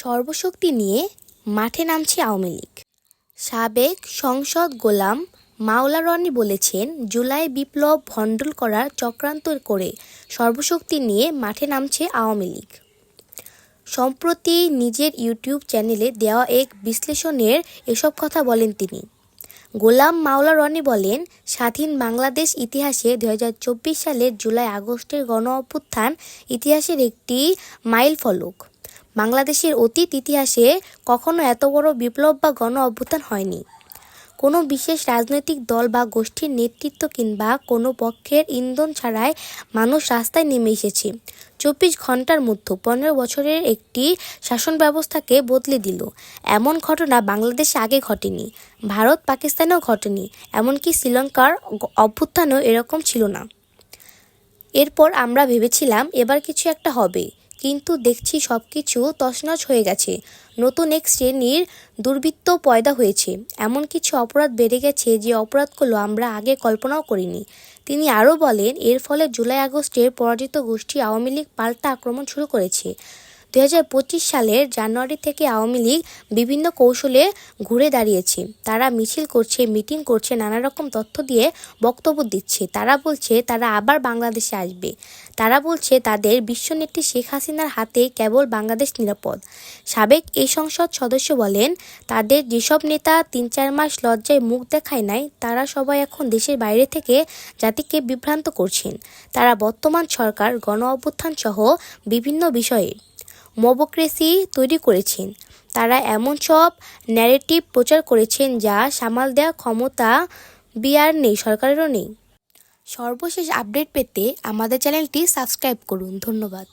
সর্বশক্তি নিয়ে মাঠে নামছে আওয়ামী লীগ। সাবেক সংসদ গোলাম মাওলা রনি বলেছেন, জুলাই বিপ্লব ভণ্ডল করার চক্রান্ত করে সর্বশক্তি নিয়ে মাঠে নামছে আওয়ামী লীগ। সম্প্রতি নিজের ইউটিউব চ্যানেলে দেওয়া এক বিশ্লেষণের এসব কথা বলেন তিনি। গোলাম মাওলা রনি বলেন, স্বাধীন বাংলাদেশ ইতিহাসে দু হাজার চব্বিশ সালের জুলাই আগস্টের গণ অভ্যুত্থান ইতিহাসের একটি মাইল ফলক বাংলাদেশের অতীত ইতিহাসে কখনো এত বড় বিপ্লব বা গণ অভ্যুত্থান হয়নি। কোনো বিশেষ রাজনৈতিক দল বা গোষ্ঠীর নেতৃত্ব কিংবা কোনো পক্ষের ইন্ধন ছাড়াই মানুষ রাস্তায় নেমে এসেছে। চব্বিশ ঘণ্টার মধ্যে পনেরো বছরের একটি শাসন ব্যবস্থাকে বদলে দিল। এমন ঘটনা বাংলাদেশে আগে ঘটেনি, ভারত পাকিস্তানেও ঘটেনি, এমনকি শ্রীলঙ্কার অভ্যুত্থানও এরকম ছিল না। এরপর আমরা ভেবেছিলাম এবার কিছু একটা হবে। কিন্তু দেখছি সব কিছু তছনছ হয়ে গেছে। নতুন এক শ্রেণির দুর্বৃত্ত পয়দা হয়েছে। এমন কিছু অপরাধ বেড়ে গেছে যে অপরাধগুলো আমরা আগে কল্পনাও করিনি। তিনি আরও বলেন, এর ফলে জুলাই আগস্টে পরাজিত গোষ্ঠী আওয়ামী লীগ পাল্টা আক্রমণ শুরু করেছে। দুই হাজার পঁচিশ সালের জানুয়ারি থেকে আওয়ামী লীগ বিভিন্ন কৌশলে ঘুরে দাঁড়িয়েছে। তারা মিছিল করছে, মিটিং করছে নানা রকম তথ্য দিয়ে বক্তব্য দিচ্ছে। তারা বলছে, তারা আবার বাংলাদেশে আসবে। তারা বলছে, তাদের বিশ্বনেত্রী শেখ হাসিনার হাতে কেবল বাংলাদেশ নিরাপদ। সাবেক এই সংসদ সদস্য বলেন, তাদের যেসব নেতা তিন চার মাস লজ্জায় মুখ দেখায় নাই, তারা সবাই এখন দেশের বাইরে থেকে জাতিকে বিভ্রান্ত করছেন। তারা বর্তমান সরকার গণ অভ্যুত্থান সহ বিভিন্ন বিষয়ে মবোক্রেসি তৈরি করেছেন। তারা এমন সব ন্যারেটিভ প্রচার করেছেন যা সামাল দেওয়ার ক্ষমতা বিয়ার নেই, সরকারেরও নেই। সর্বশেষ আপডেট পেতে আমাদের চ্যানেলটি সাবস্ক্রাইব করুন। ধন্যবাদ।